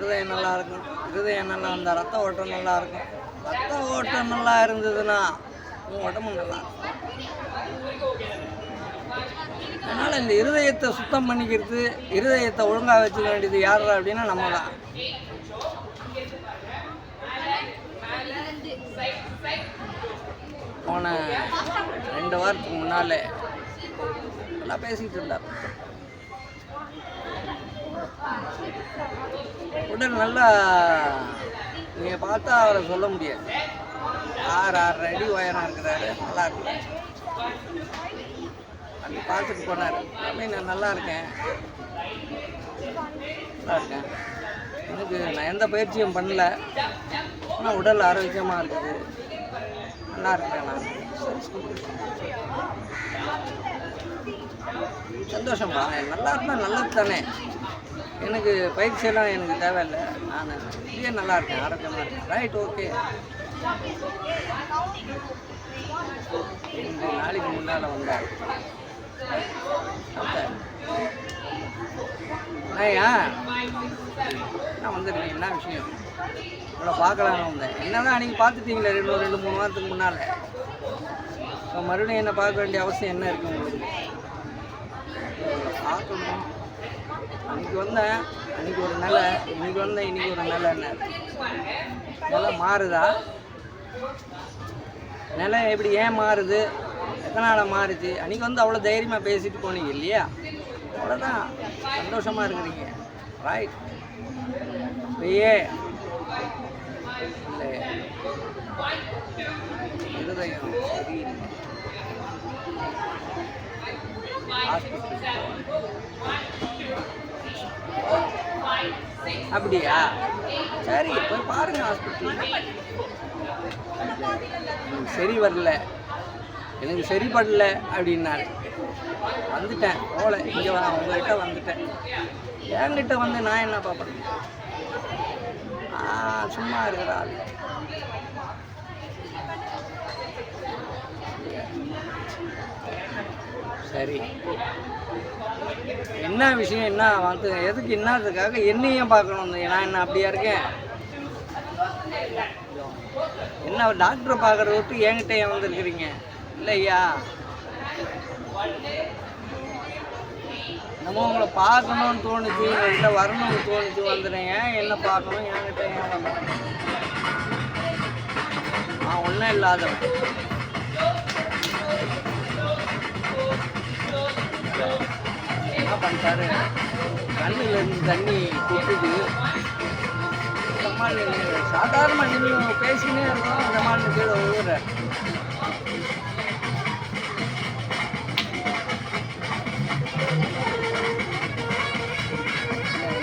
இருதயம் நல்லா இருக்கும். இருதயம் நல்லா இருந்தால் ரத்த ஓட்டம் நல்லா இருக்கும். ரத்த ஓட்டம் நல்லா இருந்ததுன்னா உன் உடம்பு நல்லா இருக்கும். அதனால் இந்த இருதயத்தை சுத்தம் பண்ணிக்கிறது இருதயத்தை ஒழுங்காக வச்சுக்க வேண்டியது யார் அப்படின்னா நம்ம தான் போன ரெண்டு வாரத்துக்கு முன்னாலே நல்லா பேசிகிட்டு இருந்தார். உடல் நல்லா நீங்கள் பார்த்தா அவரை சொல்ல முடியாது. ஆறு ஆறு அடி உயரம் இருக்கிறாரு. நல்லா இருக்கிறாரு. அப்படி பார்த்துட்டு போனார். அப்படி நான் நல்லா இருக்கேன். நல்லா இருக்கேன். எனக்கு நான் எந்த பயிற்சியும் பண்ணல. ஆனால் உடல் ஆரோக்கியமாக இருக்குது. நல்லா இருக்கேன் நான். சந்தோஷம் சந்தோஷம்ப்பா நல்லா இருந்தால் நல்லது தானே எனக்கு பயிற்சியெல்லாம் எனக்கு தேவையில்லை. நான் இப்படியே நல்லா இருக்கேன் ஆரோக்கியமாக இருக்கேன். ரைட் ஓகே ரெண்டு நாளைக்கு முன்னால் வந்தார். ஐயா நான் வந்திருக்கேன். என்ன விஷயம்? உங்களை பார்க்கலான்னு வந்தேன். என்னதான் அன்றைக்கி பார்த்துட்டீங்களே ரெண்டு ரெண்டு மூணு வாரத்துக்கு முன்னால். இப்போ மறுபடியும் என்னை பார்க்க வேண்டிய அவசியம் என்ன இருக்குது உங்களுக்கு? பார்க்கணும். அன்றைக்கி வந்தேன். அன்றைக்கி ஒரு நிலை இன்னைக்கு வந்தேன் இன்னைக்கு ஒரு நிலை என்ன நிலை மாறுதா? நிலை எப்படி ஏன் மாறுது? எதனால் மாறுச்சு? அன்றைக்கி வந்து அவ்வளோ தைரியமாக பேசிட்டு போனீங்க இல்லையா? அவ்வளோதான் சந்தோஷமாக இருக்கிறீங்க. ரைட் இப்பயே. இல்லை. இருதயம் சரியில்லை. அப்படியா? சரி போய் பாருங்க ஹாஸ்பிட்டல் சரி வரல. எனக்கு சரிப்படல அப்படின்னாரு. வந்துட்டேன் போகல இங்கே வர உங்ககிட்ட வந்துட்டேன். என்கிட்ட வந்து நான் என்ன பார்ப்பேன்? சும்மா இருக்கிற ஆள். சரி. என்ன விஷயம் என்ன வந்து எதுக்கு என்னதுக்காக என்னையும் பார்க்கணும் நான் என்ன அப்படியா இருக்கேன்? என்ன டாக்டரை பார்க்குறத விட்டு என்கிட்ட ஏன் வந்திருக்கிறீங்க? இல்லையா? நம்ம உங்களை பார்க்கணும்னு தோணுச்சு என்கிட்ட வரணும்னு தோணுச்சு வந்துடுங்க என்ன பார்க்கணும்? என்கிட்ட ஏன் நான் ஒன்றும் இல்லாதவன். என்ன பண்ணிட்டாரு கண்ணிலிருந்து தண்ணி கொட்டுது. இந்த மாதிரி சாதாரண நின்று பேசினே இருக்கோம். இந்த மாதிரி கீழே விழுற.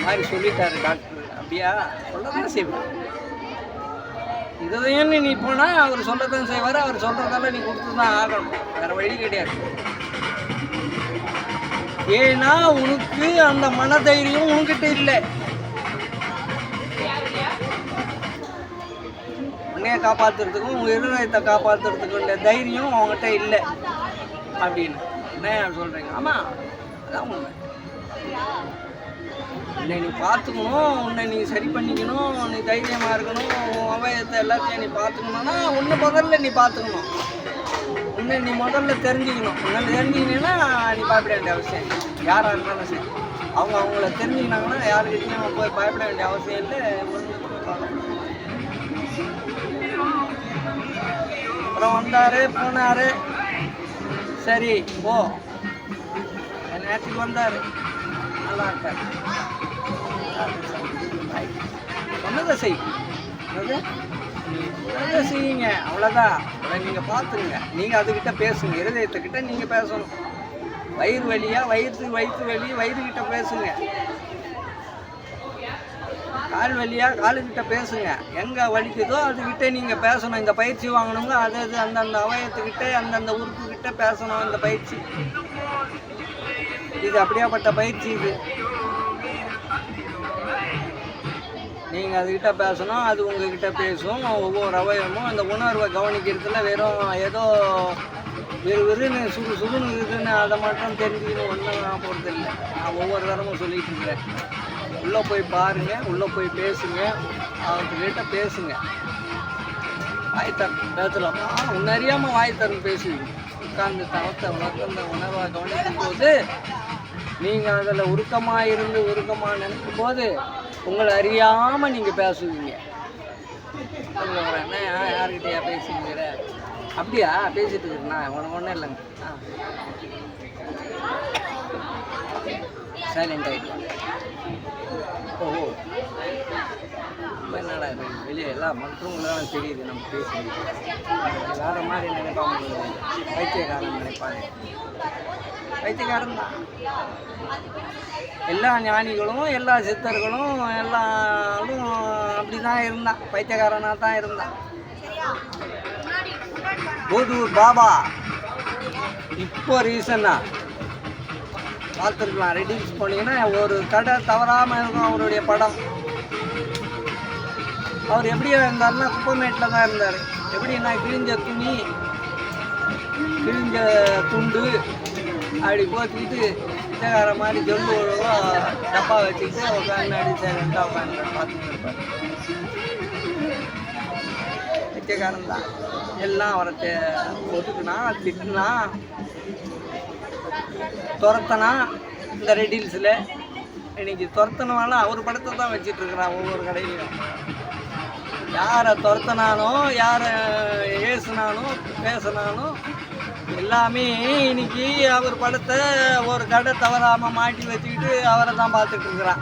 மாதிரி சொல்லிட்டாரு டாக்டர். அப்படியா? சொல்லதான் செய்வேன் இதையும் நீ போனால் அவர் சொல்லத்தான் செய்வார். அவர் சொல்கிறதால நீ கொடுத்து தான் ஆகணும். வேறு வழி கிடையாது. ஏன்னா உனக்கு அந்த மனதைரியம் உன்கிட்ட இல்லை. உன்னைய காப்பாத்துறதுக்கும் உன் இருதயத்தை காப்பாத்துறதுக்கும் உள்ள தைரியம் அவங்ககிட்ட இல்லை. அப்படின்னு. என்ன சொல்றீங்க? ஆமா அதான் உண்மை. உன்னை நீ பார்த்துக்கணும் உன்னை நீ சரி பண்ணிக்கணும் நீ தைரியமாக இருக்கணும் உன் அவயத்தை எல்லாத்தையும் நீ பார்த்துக்கணும்னா ஒன்று முதல்ல நீ பார்த்துக்கணும். உன்னை நீ முதல்ல தெரிஞ்சுக்கணும். முதல்ல தெரிஞ்சுக்கினீங்கன்னா நீ பயப்பட வேண்டிய அவசியம் யாராக இருந்தாலும் சரி. அவங்க அவங்கள தெரிஞ்சுக்கினாங்கன்னா யாருக்கிட்டையும் போய் பயப்பட வேண்டிய அவசியம் இல்லை. அப்புறம் வந்தார் போனார். சரி போ. நேரத்துக்கு வந்தார். நல்லா இருக்கார். சொன்னதை செய். என்னது? செய்யுங்க அவ்வளோதான் அதை நீங்கள் பார்த்துங்க நீங்கள் அதுக்கிட்ட பேசுங்க. இருதயத்துக்கிட்ட நீங்கள் பேசணும். வயிறு வழியாக வயிற்று வயிற்று வலி வயிறுகிட்ட பேசுங்க. கால் வழியாக காலுக்கிட்ட பேசுங்க. எங்கே வலிக்குதோ அதுக்கிட்ட நீங்கள் பேசணும். இந்த பயிற்சி வாங்கணுங்க. அது அது அந்தந்த அவயத்துக்கிட்ட அந்தந்த உறுப்புக்கிட்ட பேசணும் இந்த பயிற்சி. இது அப்படியாப்பட்ட பயிற்சி இது. நீங்கள் அதுக்கிட்ட பேசணும் அது உங்ககிட்ட பேசும் ஒவ்வொரு அவயமும் அந்த உணர்வை கவனிக்கிறதுல வெறும் ஏதோ வெறு வெறுன்னு சுடு சுடுன்னு இருக்குதுன்னு அதை மட்டும் தெரிஞ்சுக்கணும் ஒன்றும் நான் போகிறது இல்லை. நான் ஒவ்வொரு தரமும் சொல்லிட்டு இருக்கிறேன். உள்ளே போய் பாருங்கள் உள்ளே போய் பேசுங்க அவர்கிட்ட பேசுங்க. வாய் தர பேசலாமா? உன்னை வாய் தரம் பேசுவீங்க. உட்கார்ந்து தவத்தை உணர்ந்த உணர்வாக கவனிக்கும் போது நீங்கள் அதில் உருக்கமாக இருந்து உருக்கமாக நினைக்கும் போது உங்களை அறியாமல் நீங்கள் பேசுவீங்க. சொல்லுங்க, என்ன யார்கிட்டயா பேசுவீங்க அப்படியா? பேசிட்டு இருக்கா உனக்கு ஒன்றும் இல்லைங்க. ஆ. சைலண்ட் ஆகிட்டு ஓஹோ என்னடா இது? வெளியே எல்லாம் மற்றவங்களும் தெரியுது நம்ம பேசுறது. வேறு மாதிரி நினைப்பாங்க பைத்தியக்காரன் நினைப்பாங்க. பைத்தியக்காரன் தான். எல்லா ஞானிகளும் எல்லா சித்தர்களும் எல்லாரும் அப்படி தான் இருந்தான். பைத்தியக்காரனாக தான் இருந்தான். போதூர் பாபா. இப்போ ரீசனாக பார்த்துருக்கலாம். ரெடியூஸ் போனீங்கன்னா ஒரு கடை தவறாமல் இருக்கும் அவருடைய படம். அவர் எப்படி இருந்தார்னா குப்பமேட்டில் தான் இருந்தார். எப்படின்னா கிழிஞ்ச துணி கிழிஞ்ச துண்டு அப்படி போத்திக்கிட்டு பிச்சைக்கார மாதிரி ஜொல்லு ஒழுவா டப்பா வச்சுக்கிட்டு உட்காந்து ஃபேன் சைலண்டாக உட்காந்து பார்த்துட்டு இருப்பார். பிச்சைக்காரன் தான். எல்லாம் அவரை ஒதுக்குனா திட்டுனா துரத்தனா இந்த ரெடில்ஸில் இன்னைக்கு துரத்தனால அவர் படத்தை தான் வச்சிட்டு இருக்கிறான் ஒவ்வொரு கடையிலையும் யாரை துரத்தனானோ யாரை ஏசுனானோ பேசினானோ எல்லாமே இன்னைக்கு அவர் படத்தை ஒரு கடை தவறாமல் மாட்டி வச்சுக்கிட்டு அவரை தான் பார்த்துட்டு இருக்கிறான்.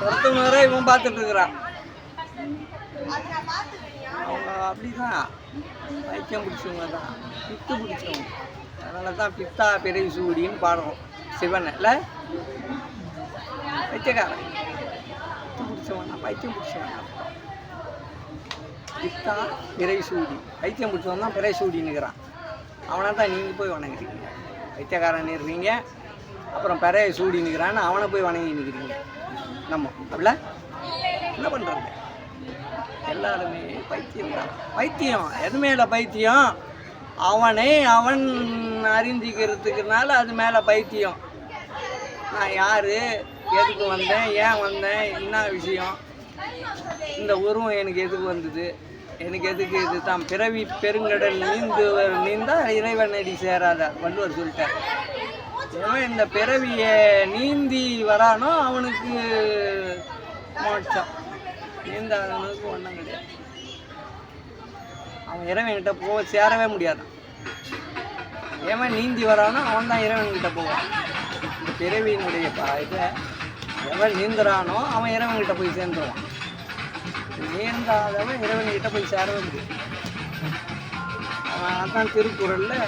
துரத்துனரை இவன் பார்த்துட்டு இருக்கிறான். அவங்க அப்படிதான். வைக்கம் பிடிச்சவங்க தான். பித்து பிடிச்சவங்க. அதனால தான் பித்தா பெரிய சூடின்னு பாடுறோம். சிவன். இல்லை? பைத்தியக்காரன். பித்து பிடிச்சவன் பைத்தியம் பிடிச்சவன் அர்த்தம் பித்தா பிறை சூடி. பைத்தியம் பிடிச்சவன் தான் பிறை சூடின்னுக்கிறான். அவனை தான் நீங்கள் போய் வணங்குறீங்க. வைத்தியக்காரன் இருக்கிறீங்க அப்புறம் பிறைய சூடின்னுக்கிறான்னு அவனை போய் வணங்கி நிற்கிறீங்க நம்ம அப்படில என்ன பண்ணுறது எல்லாருமே பைத்தியம் தான். பைத்தியம். எது மேலே பைத்தியம்? அவனை அவன் அறிந்திக்கிறதுக்குனால அது மேலே பைத்தியம். நான் யார்? எதுக்கு வந்தேன்? ஏன் வந்தேன்? என்ன விஷயம்? இந்த உருவம் எனக்கு எதுக்கு வந்தது? எனக்கு எதுக்கு இது தான் பிறவி பெருங்கடல் நீந்து நீந்தால் இறைவன் அடி சேராத? வள்ளுவர் சொல்லிட்டார். எவன் இந்த பிறவியை நீந்தி வரானோ அவனுக்கு மோட்சம். நீந்தாதவனுக்கு ஒன்றும் கிடையாது. அவன் இறைவன்கிட்ட போக சேரவே முடியாதான். எவன் நீந்தி வரானோ அவன் தான் இறைவன்கிட்ட போவான். இந்த பிறவியினுடைய இதை எவன் நீந்துறானோ அவன் இறைவன்கிட்ட போய் சேர்ந்துருவான். நீந்தாதவன் இறைவன்கிட்ட போய் சேரவே முடியும் அதான் திருக்குறளில்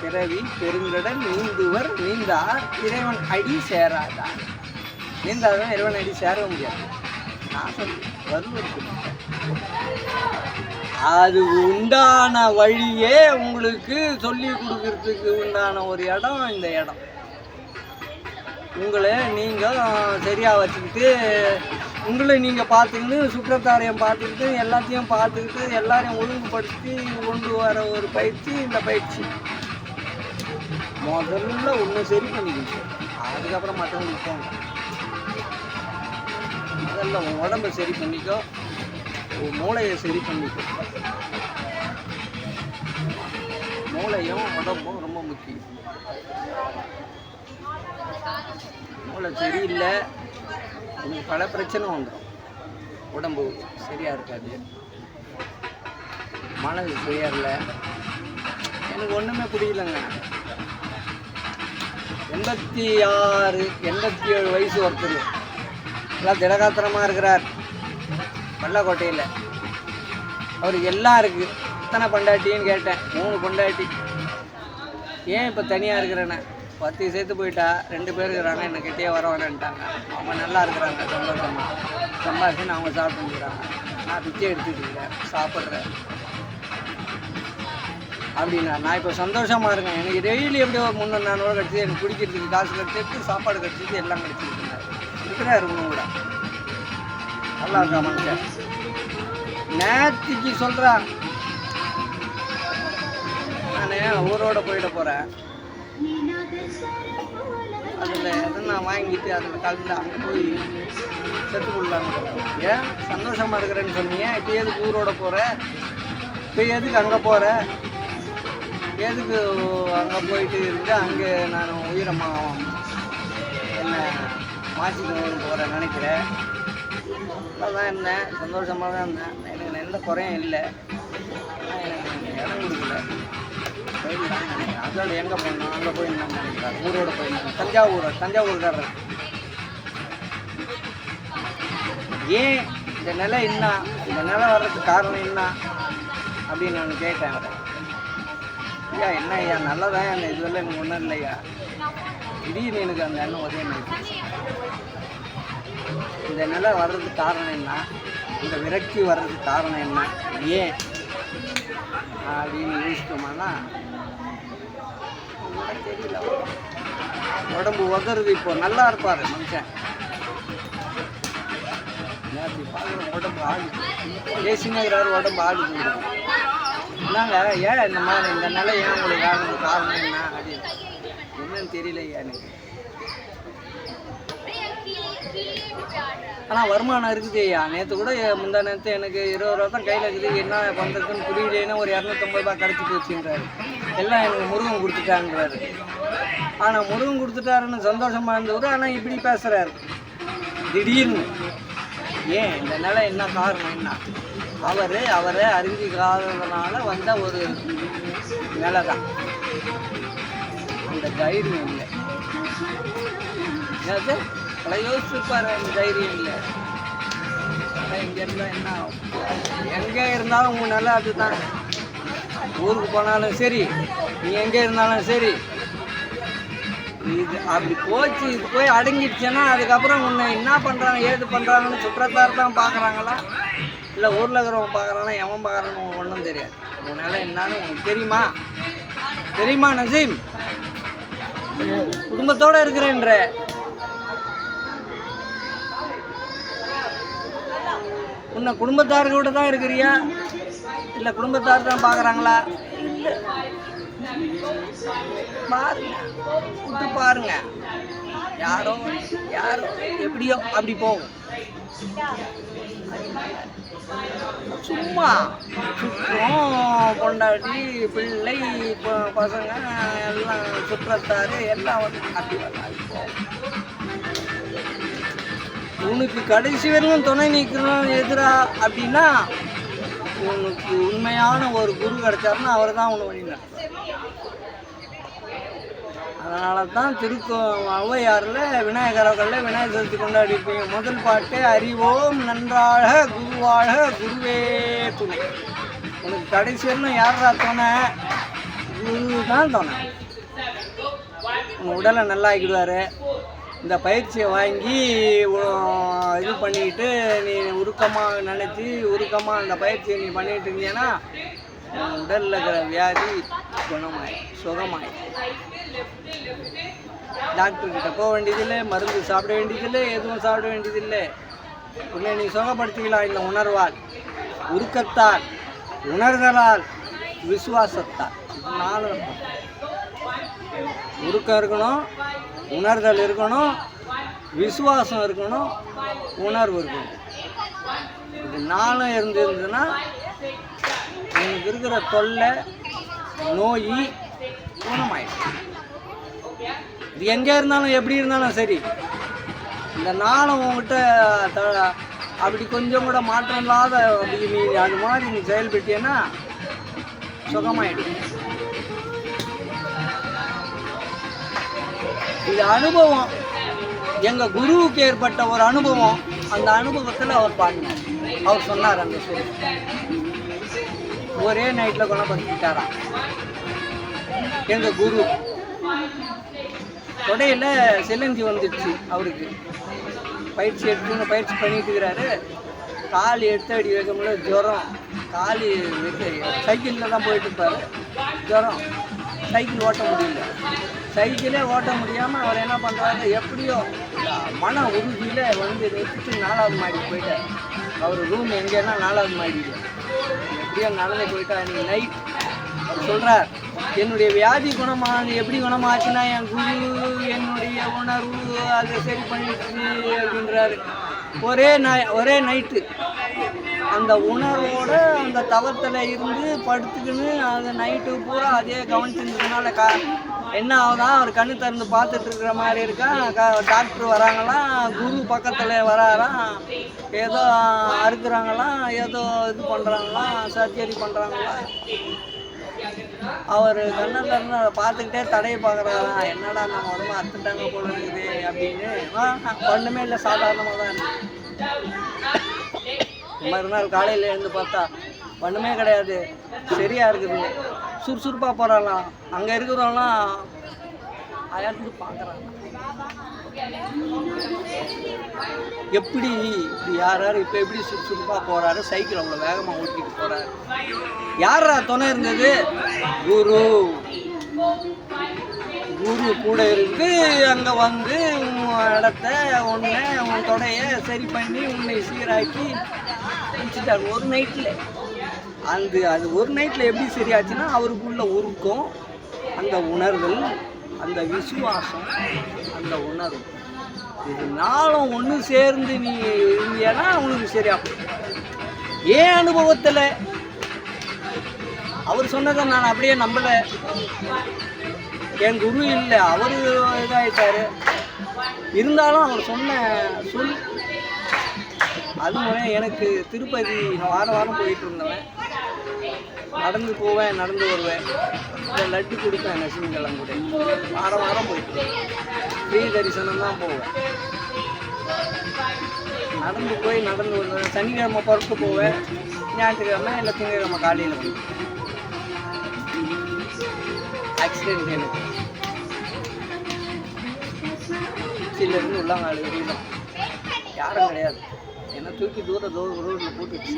பிறவி பெருங்கடல் நீந்துவர் நீந்தார் இறைவன் அடி சேராதார் நீந்தாதவன் இறைவன் அடி சேரவே முடியாது. நான் சொல்லுவேன் அது உண்டான வழியே உங்களுக்கு சொல்லி கொடுக்கறதுக்கு உண்டான ஒரு இடம் இந்த இடம். உங்களை நீங்கள் சரியாக வச்சுக்கிட்டு உங்களை நீங்கள் பார்த்துக்கிட்டு சுற்றத்தாரையும் பார்த்துக்கிட்டு எல்லாத்தையும் பார்த்துக்கிட்டு எல்லாரையும் ஒழுங்குபடுத்தி கொண்டு வர ஒரு பயிற்சி இந்த பயிற்சி. முதல்ல ஒன்று சரி பண்ணிக்கணும் அதுக்கப்புறம் மற்றவங்களுக்கு போங்க முதல்ல உன் உடம்பை சரி பண்ணிக்கோ. உன் மூளையை சரி பண்ணிக்கோ. மூளையும் உடம்பும் ரொம்ப முக்கியம். மூளை சரியில்லை. உங்களுக்கு பல பிரச்சனை வந்துடும் உடம்பு சரியாக இருக்காது. மனது சரியாக எனக்கு ஒன்றுமே புரியலங்க. எண்பத்தி ஆறு எண்பத்தி ஏழு வயசு ஒருத்தர். நல்லா திடகாத்திரமாக இருக்கிறார். பள்ளக்கோட்டையில் அவர் எல்லாம் இருக்குது எத்தனை பொண்டாட்டின்னு கேட்டேன். மூணு பொண்டாட்டி. ஏன் இப்போ தனியாக இருக்கிறேன்னு? பத்து சேர்த்து போயிட்டா ரெண்டு பேர் இருக்கிறாங்க என்னை கிட்டே வர வேணான்ட்டாங்க. அவங்க நல்லா இருக்கிறாங்க சந்தோஷமாக சம்பாதிச்சு அவங்க சாப்பிட்டுருக்குறாங்க நான் பிச்சை எடுத்துட்டு இருக்கேன் சாப்பிட்றேன். அப்படின்னா நான் இப்போ சந்தோஷமாக இருக்கேன். எனக்கு டெய்லி எப்படி ஒரு முந்நூறு நானூறு கிடச்சிது எனக்கு குடிக்கிறதுக்கு காசு கிடச்சிருக்கு சாப்பாடு கிடச்சிது எல்லாம் கிடச்சிருக்கேன் இருக்கிறா இருக்கணும் கூட. நல்லா இருக்கா மனுஷன்? நேத்திக்கு சொல்கிறான் நான் ஊரோட போயிட போகிறேன் அதில் எதனா வாங்கிட்டு அதில் கலந்து அங்கே போய் செத்து கொள்ளலான்னு ஏன்? சந்தோஷமாக இருக்கிறேன்னு சொன்னீங்க. இப்போ எதுக்கு ஊரோட போகிற? இப்போ எதுக்கு அங்கே போகிற? எதுக்கு அங்கே போயிட்டு இருந்து அங்கே நான் உயிரமாக என்ன மாற்றிக்கணும்னு போகிறேன் நினைக்கிறேன். நல்லா தான் இருந்தேன் சந்தோஷமாக தான் இருந்தேன். எனக்கு எந்த குறையும் இல்லை. எனக்கு இடம் கொடுக்கல. போயிடலாம்னு அதோட எங்கே போகணும் அங்கே போய் என்ன ஊரோட போயிருந்தோம் தஞ்சாவூர் தஞ்சாவூர்காரர் ஏன் இந்த நிலை என்ன? இந்த நிலை வர்றதுக்கு காரணம் என்ன? அப்படின்னு நான் கேட்டேன். ஐயா என்ன ஐயா? நல்லதான் என்ன? இதுவரை எனக்கு ஒன்றும் இல்லையா? திடீர்னு எனக்கு அந்த எண்ணம் ஒரே இந்த நிலை வர்றதுக்கு காரணம் என்ன? இந்த விரக்தி வர்றதுக்கு காரணம் என்ன? ஏன்? அப்படின்னு யோசிச்சோம்னா தெரியல உடம்பு உதறது இப்போ நல்லா இருப்பார் மனுஷன். உடம்பு ஆடு பேசினேங்கிறாரு உடம்பு ஆடுது என்னங்க ஏன் இந்த மாதிரி இந்த நிலை ஏன் உங்களுக்கு ஆகுது? காரணம் என்ன? அப்படின்னு. என்னன்னு தெரியலையா எனக்கு. ஆனால் வருமானம் இருக்குது ஐயா. நேற்று கூட முந்தா நேற்று எனக்கு இருபது ரூபா தான் கையில் இருக்குது. என்ன பண்ணுறதுன்னு புரியலேன்னா ஒரு இரநூத்தம்பது ரூபா கிடச்சி போச்சுன்றாரு எல்லாம் எனக்கு முருகன் கொடுத்துட்டாங்கிறாரு ஆனால் முருகன் கொடுத்துட்டாருன்னு சந்தோஷமாக இருந்தவர் ஆனால் இப்படி பேசுகிறாரு திடீர்னு. ஏன்? இந்த நிலை என்ன காரணம் என்ன அவர் அவரை அறிஞ்சிக்காததுனால வந்த ஒரு நிலை தான் அந்த தைரியம் இல்லை. என்னது? பல யோசிச்சிருப்பாரு அந்த தைரியம் இல்லை. இங்கே இருந்தால் என்ன ஆகும்? எங்கே இருந்தாலும் உங்கள் நிலை அதுதான். ஊருக்கு போனாலும் சரி நீ எங்கே இருந்தாலும் சரி. இது அப்படி போச்சு இது போய் அடங்கிடுச்சுன்னா அதுக்கப்புறம் உன்னை என்ன பண்ணுறாங்க ஏது பண்ணுறாங்கன்னு சுற்றத்தார் தான் பார்க்குறாங்களா இல்லை ஊரில் இருக்கிறவங்க பார்க்குறாங்களா எவன் பார்க்குறான்னு ஒன்றும் தெரியாது. உன்னால் என்னன்னு உனக்கு தெரியுமா? தெரியுமா நசீம்? குடும்பத்தோடு இருக்கிறேன்ற. உன்னை குடும்பத்தார்களோடு தான் இருக்கிறியா? இல்லை குடும்பத்தார் தான் பார்க்குறாங்களா இல்லை. பாருங்க. விட்டு பாருங்க. யாரோ யாரோ எப்படியோ அப்படி போகும். சும்மா. சுற்றம் பொண்டாட்டி பிள்ளை பசங்க எல்லாம் சுற்றத்தாரு எல்லாம் வந்து அப்படி அப்படி போகும். உனக்கு கடைசி வரைக்கும் துணை நிற்கணும் எதிரா அப்படின்னா உனக்கு உண்மையான ஒரு குரு கிடைச்சாருன்னா அவர் தான் உன்னை வழி அதனால தான் திருக்கோ ஔவையாரில் விநாயகரவர்களில் விநாயகர் சதுர்த்தி கொண்டாடிப்பீங்க முதல் பாட்டு அறிவோம் நன்றாக குருவாக குருவே துணை. உனக்கு கடைசி வரணும் யாரா துணை? குரு தான் துணை. உன் உடலை நல்லா ஆக்கிடுவார் இந்த பயிற்சியை வாங்கி இது பண்ணிக்கிட்டு நீ உருக்கமாக நினச்சி உருக்கமாக அந்த பயிற்சியை நீ பண்ணிட்டு இருந்தீங்கன்னா உடலில் இருக்கிற வியாதி குணமாய் சுகமாய் டாக்டர்கிட்ட போக வேண்டியதில்லை மருந்து சாப்பிட வேண்டியதில்லை எதுவும் சாப்பிட வேண்டியதில்லை. உன்னை நீ சுகப்படுத்திக்கலாம் இந்த உணர்வால் உருக்கத்தால் உணர்தலால் விசுவாசத்தால். நாலு உருக்கம் இருக்கணும் உணர்தல் இருக்கணும் விசுவாசம் இருக்கணும் உணர்வு இருக்கணும். இது நாளும் இருந்திருந்ததுன்னா உங்களுக்கு இருக்கிற தொல்லை நோய் குணமாயிடும். இது எங்கே இருந்தாலும் எப்படி இருந்தாலும் சரி. இந்த நாளும் உங்ககிட்ட த- அப்படி கொஞ்சம் கூட மாற்றம் இல்லாத அப்படி நீ அது மாதிரி நீ செயல்பட்டீன்னா சுகமாயிடும். இது அனுபவம். எங்கள் குருவுக்கு ஏற்பட்ட ஒரு அனுபவம். அந்த அனுபவத்தில் அவர் பாடினார். அவர் சொன்னார் அந்த சொல் ஒரே நைட்டில் குணப்படுத்திட்டாராம் எங்கள் குரு. தொடையில் சிலஞ்சி வந்துடுச்சு அவருக்கு. பயிற்சி எடுத்து பயிற்சி பண்ணிட்டு இருக்கிறாரு. கால் எடுத்து அடி வைக்க முடியல. ஜுரம். கால் சைக்கிளில் தான் போயிட்டு இருப்பார். ஜுரம். சைக்கிள் ஓட்ட முடியல. சைக்கிளே ஓட்ட முடியாமல் அவர் என்ன பண்ணுறாரு எப்படியோ மன உறுதியில் வந்து நிறுத்திட்டு நாலாவது மாடி போயிட்டார். அவர் ரூம் எங்கேன்னா நாலாவது மாடியில் எப்படியோ நடந்து போயிட்டா நீ நைட் சொல்கிறார் என்னுடைய வியாதி குணமான எப்படி குணமாச்சுன்னா என் குரு என்னுடைய உணர்வு அதை சரி பண்ணிடுச்சு அப்படின்றாரு. ஒரே நை ஒரே நைட்டு அந்த உணர்வோட அந்த தவத்தில் இருந்து படுத்துக்கின்னு அந்த நைட்டு பூரா அதே கவனிச்சிருந்ததுனால கா என்ன ஆகுதா? அவர் கண்ணு திறந்து பார்த்துட்டு இருக்கிற மாதிரி இருக்கா? டாக்டர் வராங்களாம் குரு பக்கத்தில் வராராம் ஏதோ அறுக்குறாங்களாம் ஏதோ இது பண்ணுறாங்களாம் சர்ஜரி பண்ணுறாங்களாம் அவர் கண்ணை திறந்து அதை பார்த்துக்கிட்டே தடையை பார்க்குறாராம் என்னடா நம்ம உடம்பு அறுத்துட்டாங்க போல இருக்குது அப்படின்னு. ஆ, ஒன்றுமே இல்லை சாதாரணமாக தான் இருக்கு. மறுநாள் காலையில் எழுந்து பார்த்தா ஒன்றுமே கிடையாது. சரியாக இருக்குது. சுறுசுறுப்பாக போகிறாங்களாம் அங்கே இருக்கிறவங்களாம் அயர்ந்து பார்க்குறாங்க. எப்படி? இப்படி யார் யார் இப்போ எப்படி சுறுசுறுப்பாக போகிறாரு சைக்கிள் அவ்வளோ வேகமாக ஓட்டிட்டு போகிறாரு யாரா துணை இருந்தது? குரு. குரு கூட இருந்து அங்கே வந்து உன் இடத்த உன்னை உன் தொடையை சரி பண்ணி உன்னை சீராக்கி பிடிச்சிட்டார். ஒரு நைட்டில் அந்த அது ஒரு நைட்டில் எப்படி சரியாச்சுன்னா அவருக்குள்ள உருக்கம் அந்த உணர்தல் அந்த விசுவாசம் அந்த உணர்வு. இது நாளும் ஒன்று சேர்ந்து நீ இருந்தியன்னா அவனுக்கு சரியாகும். ஏன் அனுபவத்தில்? அவர் சொன்னதை நான் அப்படியே நம்பலை. என் குரு இல்லை அவர் இதாகிட்டார் இருந்தாலும் அவர் சொன்ன சொல் அதுவும் எனக்கு திருப்பதி நான் வாரம் வாரம் போயிட்டு இருந்தவன். நடந்து போவேன் நடந்து வருவேன். இந்த லட்டு கொடுப்பேன் நசிங்கெல்லாம் கூட. வாரம் வாரம் போயிட்டு ஃப்ரீ தரிசனம் தான் போவேன். நடந்து போய் நடந்து வருவேன். சனிக்கிழமை புறத்து போவேன். ஞாயிற்றுக்கிழமை இல்லை திங்கக்கிழமை காலையில் போய் ஆக்சிடென்ட் எனக்கு. கீழேருந்து உள்ளாங்க வரையிலும் யாரும் கிடையாது. தூக்கி தூர தூர ரோடில் போட்டுச்சு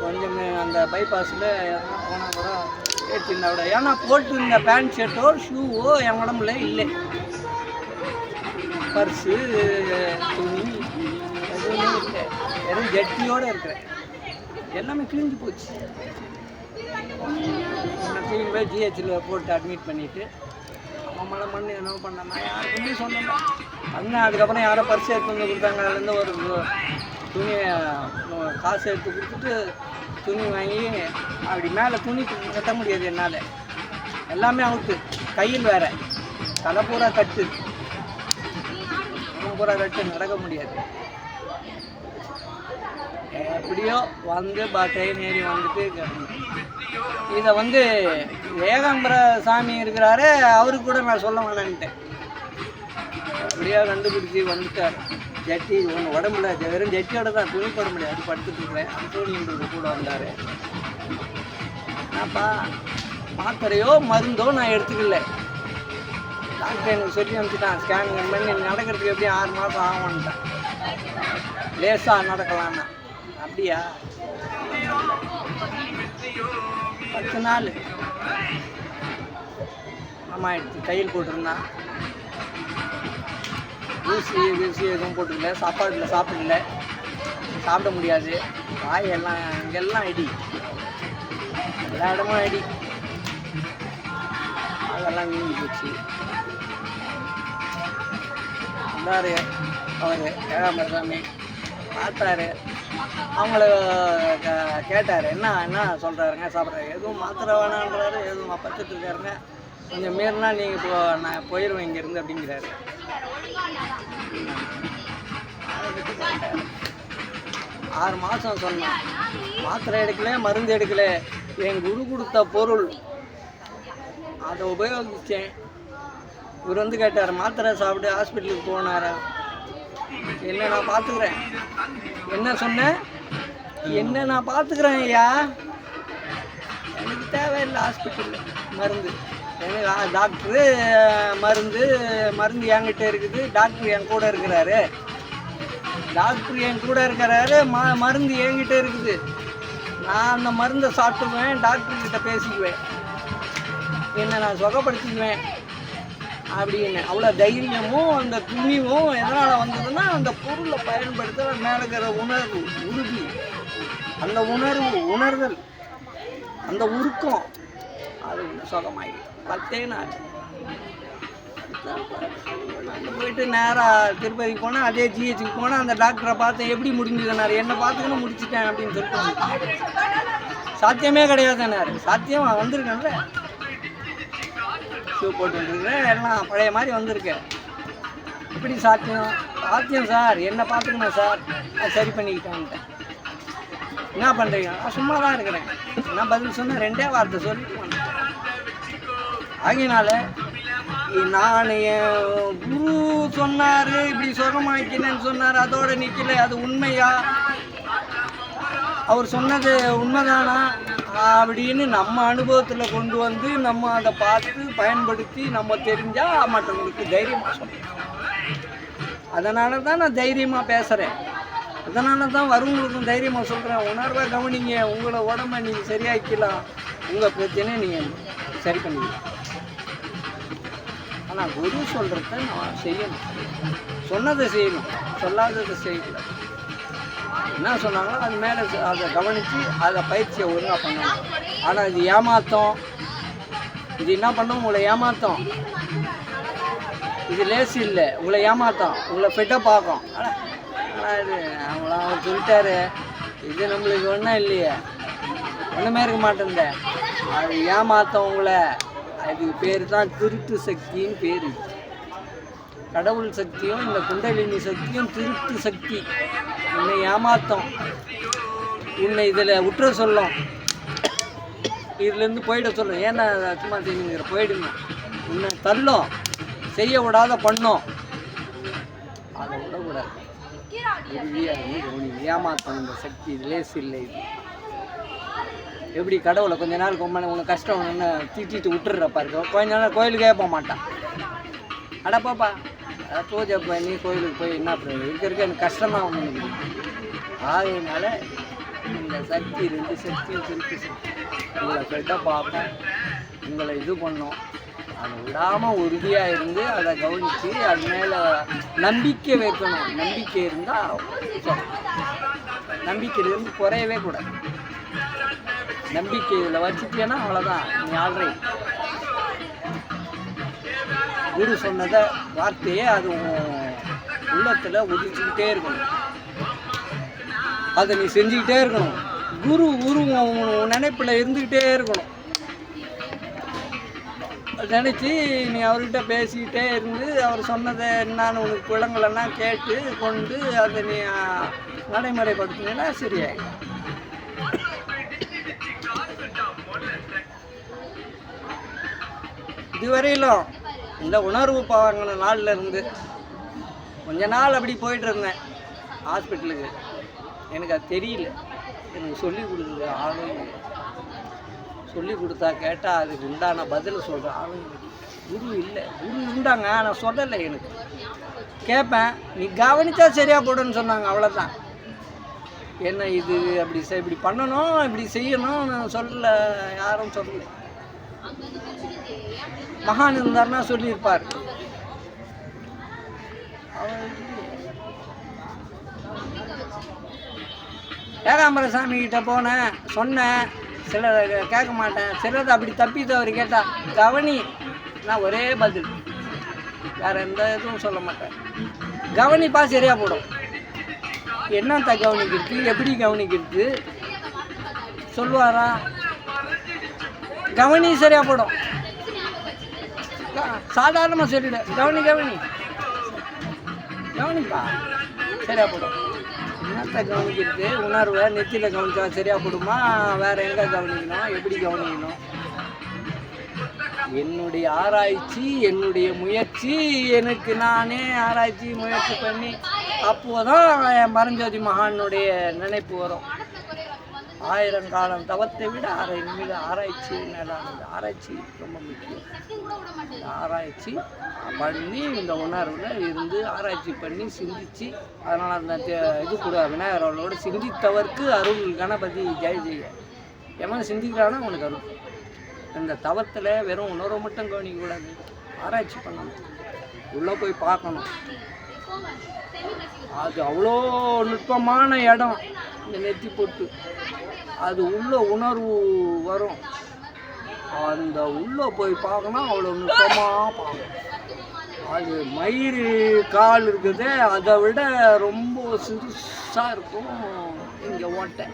கொஞ்சம் அந்த பைபாஸில் எதனா போனால் கூட ஏற்றிருந்தா விட ஏன்னா போட்டிருந்த பேண்ட் ஷர்ட்டோ ஷூவோ என் உடம்புல இல்லை. பர்ஸு துணி எதுவுமே இல்லை. வெறும் ஜட்டியோடு இருக்கிறேன். எல்லாமே கிழிஞ்சு போச்சு. தூக்கி போய் ஜிஹெச்சில் போட்டு அட்மிட் பண்ணிவிட்டு அவன் மழை மண் என்ன பண்ணேன் நான் யாருக்குமே சொன்னேன் அண்ணன் அதுக்கப்புறம் யாரோ பரிசு எடுத்து வந்து கொடுத்தாங்க. அதுலேருந்து ஒரு துணியை காசு எடுத்து கொடுத்துட்டு துணி வாங்கி அப்படி மேலே துணி கட்ட முடியாது என்னால். எல்லாமே அவுட்டு கையில் வேற. தலை பூரா கட்டு. உடம்பு பூரா கட்டு. நடக்க முடியாது. எப்படியோ வந்து பா ட்ரெயின் ஏறி வந்துட்டு இதை வந்து ஏகாம்பர சாமி இருக்கிறாரு அவரு கூட நான் சொல்ல வேணான்ட்டேன் அப்படியே கண்டுபிடிச்சி வந்துட்டார். ஜட்டி ஒன்று உடம்புல வெறும் ஜட்டியோட தான் துணி போட முடியாது படுத்துட்டு இருக்கிறேன். அந்தோனின்றது கூட வந்தார். என்னப்பா மாத்திரையோ மருந்தோ நான் எடுத்துக்கல. டாக்டர் எனக்கு சொல்லி அனுப்பிச்சிட்டான் ஸ்கேனிங் பண்ணி நடக்கிறதுக்கு எப்படியும் ஆறு மாதம் ஆகும்ன்ட்டான். லேசாக நடக்கலான்னா அப்படியா? பத்து நாள். அம்மா எடுத்து கையில் போட்டிருந்தான் ஊசி ஊசி எதுவும் போட்டுக்கல சாப்பாடில் சாப்பிடல. சாப்பிட முடியாது. வாய் எல்லாம் இங்கெல்லாம் அடி. எல்லா இடமும் அடி. அதெல்லாம் வீங்கி போச்சு. வந்தார் அவர் ஏழாம் சாமி பார்த்தாரு. அவங்கள க- கேட்டார். என்ன என்ன சொல்கிறாருங்க சாப்பிட்றாரு எதுவும் மாத்திரை வேணான்றாரு எதுவும் பச்சிட்டு இருக்காருங்க. கொஞ்சம் மீறினா நீங்கள் இப்போ நான் போயிடுவேன் இங்கேருந்து அப்படிங்கிறாரு. ஆறு மாதம் சொன்னேன் மாத்திரை எடுக்கல மருந்து எடுக்கல. என் குரு கொடுத்த பொருள் அதை உபயோகித்தேன் இவர் வந்து கேட்டார் மாத்திரை சாப்பிட்டு ஹாஸ்பிட்டலுக்கு போனாரா? என்ன நான் பார்த்துக்கிறேன். என்ன சொன்னேன் என்ன நான் பார்த்துக்கிறேன் ஐயா? எனக்கு தேவையில்லை ஹாஸ்பிட்டலில் மருந்து. எனக்கு டாக்டரு மருந்து மருந்து என்கிட்ட இருக்குது. டாக்டர் என் கூட இருக்கிறாரு. டாக்டர் என் கூட இருக்கிறாரு. ம மருந்து என்கிட்ட இருக்குது. நான் அந்த மருந்தை சாப்பிட்டுக்குவேன் டாக்டர்கிட்ட பேசிக்குவேன். என்னை நான் சுகப்படுத்திக்குவேன். அப்படின்னு. அவ்வளோ தைரியமும் அந்த துணிவும் எதனால் வந்ததுன்னா அந்த பொருளை பயன்படுத்த மேலே உணர்வு உறுதி. அந்த உணர்வு உணர்தல். அந்த உருக்கம். அது ஒன்று சுகமாகி பத்தே நாள். போயிட்டு நேராக திருப்பதிக்கு போனால் அதே ஜிஹெச்சுக்கு போனால் அந்த டாக்டரை பார்த்தேன் எப்படி முடிஞ்சுதுனாரு என்னை பார்த்துக்கணும் முடிச்சிட்டேன் அப்படின்னு சொல்லிட்டு சாத்தியமே கிடையாதுன்னாரு. சாத்தியம் வந்திருக்கேன்ல. ஷூ போட்டுருக்கேன் எல்லாம் பழைய மாதிரி வந்திருக்கேன் எப்படி சாத்தியம்? சாத்தியம் சார். என்ன பார்த்துக்கணும் சார்? நான் சரி பண்ணிக்கிட்டேன்ட்டேன் என்ன பண்ணுறீங்க நான் சும்மா தான் இருக்கிறேன். நான் பதில் சொன்னேன் ரெண்டே வார்த்தை சொல்லி ஆகினால நான் என் குரு சொன்னார் இப்படி சுகமாக்கினேன்னு சொன்னார். அதோட நிற்கல அது உண்மையா? அவர் சொன்னது உண்மைதானா? அப்படின்னு நம்ம அனுபவத்தில் கொண்டு வந்து நம்ம அதை பார்த்து பயன்படுத்தி நம்ம தெரிஞ்சால் மற்றவங்களுக்கு தைரியமாக சொல்லணும் அதனால தான் நான் தைரியமாக பேசுகிறேன் அதனால தான் வருவங்களுக்கும் தைரியமாக சொல்கிறேன் உணர்வை கவனிங்க. உங்களை உடம்ப நீங்கள் சரியாக்கலாம் உங்கள் பிரச்சனையை நீங்கள் சரி பண்ணிக்கலாம். ஆனால் குரு சொல்கிறத நான் செய்யணும். சொன்னதை செய்யணும். சொல்லாததை செய்யக்கூடாது. என்ன சொன்னாங்களோ அது மேலே அதை கவனித்து அதை பயிற்சியை ஒழுங்காக பண்ணணும். ஆனால் இது ஏமாத்தம். இது என்ன பண்ணும்? உங்களை ஏமாத்தம். இது லேசு இல்லை. உங்களை ஏமாத்தம். உங்களை ஃபிட்டாக பார்க்கும். அட, ஆனால் இது? அவங்களாம் அவர் சொல்லிட்டாரு. இது நம்மளுக்கு ஒன்றும் இல்லையே. ஒன்றுமே இருக்க மாட்டேன் அது ஏமாத்தம் உங்களை அதுக்கு பேர் தான் திருட்டு சக்தின்னு பேர். கடவுள் சக்தியும் இந்த குண்டலினி சக்தியும் திருட்டு சக்தி. உன்னை ஏமாத்தம். உன்னை இதில் உற்ற சொல்லும். இதுலேருந்து போயிட சொல்லும். ஏன்னா சும்மா தெரிஞ்சுங்கிற போயிடுங்க உன்னை தள்ளும். செய்ய விடாத பண்ணும். அதை விடக்கூடாது. ஏமாத்தம் இந்த சக்தி இது லேசு இல்லை. இது எப்படி கடவுளை கொஞ்ச நாள் கொம்பனை உனக்கு கஷ்டம் என்ன திட்டிட்டு விட்டுடுற பாருங்க கொஞ்ச நாள் கோயிலுக்கே போக மாட்டான். அட பாப்பா. பூஜை பண்ணி கோயிலுக்கு போய் என்ன பண்ணுறது இருக்க இருக்க எனக்கு கஷ்டமாக ஒன்று ஆகையினால இந்த சக்தி ரெண்டு சக்தியும் திருப்பி சக்தி. உங்களை கெட்ட பார்ப்பேன். உங்களை இது பண்ணோம். அதை விடாமல் உறுதியாக இருந்து அதை கவனித்து அது மேலே நம்பிக்கை வைக்கணும். நம்பிக்கை இருந்தால் நம்பிக்கையிலிருந்து குறையவே கூடாது. நம்பிக்கை இதில் வச்சுட்டேன்னா அவ்வளோதான் நீ ஆல்ரெடி குரு சொன்னதை வார்த்தையே அது உள்ளத்தில் உதிச்சுக்கிட்டே இருக்கணும். அதை நீ செஞ்சுக்கிட்டே இருக்கணும். குரு குரு நினைப்பில் இருந்துக்கிட்டே இருக்கணும். நினச்சி நீ அவர்கிட்ட பேசிக்கிட்டே இருந்து அவர் சொன்னதை என்னான்னு உனக்கு விளங்கலைன்னா கேட்டு கொண்டு அதை நீ நடைமுறைப்படுத்தினா சரியா சரியாயிடும். இதுவரையிலும் இந்த உணர்வு வாங்கின நாளில் இருந்து கொஞ்ச நாள் அப்படி போயிட்டு இருந்தேன். ஹாஸ்பிட்டலுக்கு. எனக்கு அது தெரியல. எனக்கு சொல்லி கொடுக்குற ஆளும் சொல்லி கொடுத்தா கேட்டால் அதுக்கு உண்டான பதில் சொல்கிறேன் ஆளும் குரு இல்லை. குரு இருந்தாங்க ஆனால் சொல்லலை எனக்கு. கேட்பேன் நீ கவனித்தா சரியாக போடுன்னு சொன்னாங்க. அவ்வளோதான் என்ன இது? அப்படி இப்படி பண்ணணும். இப்படி செய்யணும் நான் யாரும் சொல்லலை. மகான் இருந்தார்னா சொல்லியிருப்பார். ஏகாம்பர சாமி கிட்ட போனேன் சொன்னேன். சிலர் கேட்க மாட்டேன். சிலர் அப்படி தப்பித்து அவர் கேட்டா கவனி. நான் ஒரே பதில். வேற எந்த இதுவும் சொல்ல மாட்டேன். கவனிப்பா சரியா போடும். என்னத்த கவனிக்கிறது? எப்படி கவனிக்கிறது? சொல்லுவாரா? கவனி சரியா போடும். சாதாரணமாக சொல்லிடு. கவனி கவனி. கவனிப்பா. சரியா போடும் என்னத்தை கவனிக்கிறது? உணர்வை நெத்தியில் கவனிச்சா சரியா போடுமா? வேற எங்கே கவனிக்கணும்? எப்படி கவனிக்கணும்? என்னுடைய ஆராய்ச்சி என்னுடைய முயற்சி எனக்கு நானே ஆராய்ச்சி முயற்சி பண்ணி அப்போதான் என் மரஞ்சோதி மகானுடைய நினைப்பு வரும். ஆயிரம் காலம் தவத்தை விட அரை நிமிடம் ஆராய்ச்சி மேலானது ஆராய்ச்சி ரொம்ப முக்கியம். ஆராய்ச்சி பண்ணி இந்த உணர்வில் இருந்து ஆராய்ச்சி பண்ணி சிந்தித்து அதனால் அந்த இது கூட விநாயகரோட சிந்தித்தவர்க்கு அருள். கணபதி ஜெய ஜெய. எவன் சிந்திக்கிறானோ அவனுக்கு அருள். இந்த தவத்தில் வெறும் உணர்வை மட்டும் கவனிக்கக்கூடாது. ஆராய்ச்சி பண்ணணும். உள்ளே போய் பார்க்கணும். அது அவ்வளோ நுட்பமான இடம். இந்த நெத்தி பொட்டு. அது உள்ள உணர்வு வரும். அந்த உள்ளே போய் பார்க்கணும் அவ்வளோ நுட்பமாக பார்க்கணும். அது மயிறு கால் இருக்குது அதை விட ரொம்ப சிறுசாக இருக்கும். இங்கே ஓட்டை.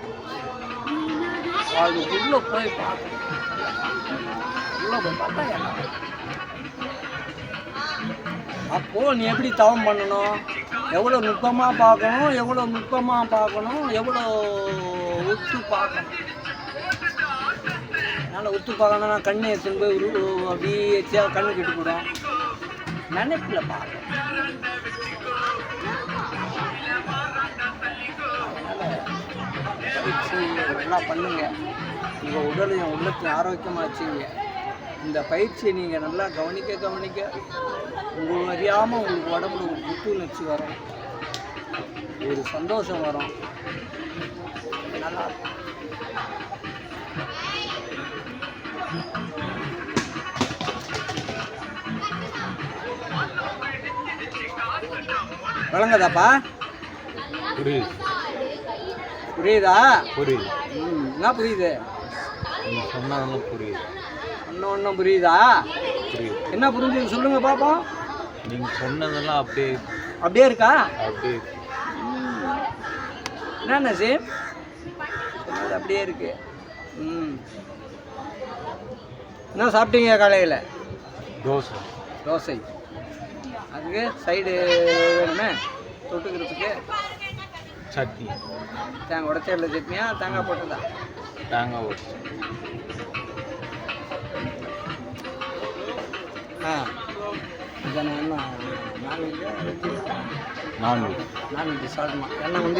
அது உள்ளே போய் பார்க்கணும். உள்ளே போய் பார்த்தா என்ன? அப்போது நீ எப்படி தவம் பண்ணணும்? எவ்வளோ நுட்பமாக பார்க்கணும்? எவ்வளோ நுட்பமாக பார்க்கணும்? எவ்வளோ ஒத்து பார்க்கணும் என்னால் ஒத்து பார்க்கணும்னா கண்ணை எடுத்துன்னு போய் உரு அப்படியே வச்சா கண்ணு கெட்டு போடும் நினைப்பில் பார்க்கணும் நல்லா பண்ணுங்க. உங்கள் உடலையும் உள்ளத்தையும் ஆரோக்கியமாக வச்சுங்க. இந்த பயிற்சியை நீங்கள் நல்லா கவனிக்க கவனிக்க உங்களுக்கு அறியாமல் உங்களுக்கு உடம்புல ஒரு புத்துணர்ச்சி வரும். ஒரு சந்தோஷம் வரும். நல்லா இருக்கும். விளங்குதாப்பா புரியுது. புரியுதா? புரியுது. ம் என்ன புரியுது? சொன்னதெல்லாம் புரியுது. இன்னும் ஒன்றும் புரியுதா? புரியுது. என்ன புரிஞ்சுது சொல்லுங்க பாப்போம். நீங்கள் சொன்னதெல்லாம் அப்படியே அப்படியே இருக்கா? அப்படியே என்ன நசீம்? சொன்னது அப்படியே இருக்கு. ம். என்ன சாப்பிட்டீங்க காலையில்? தோசை. தோசை. அதுக்கு சைடு வேணுமே? தொட்டுக்கிறதுக்கு. சட்னி. தேங்காய் உடச்சேரில் சட்னியா? தேங்காய் போட்டதா? தேங்காய் ஊற்றி ஆ. இதானே என்ன நான்வெஜ்ஜா? வெஜ்ஜா நான்வெஜ். நான்வெஜ் சாப்பிடுமா எண்ணெய் வந்து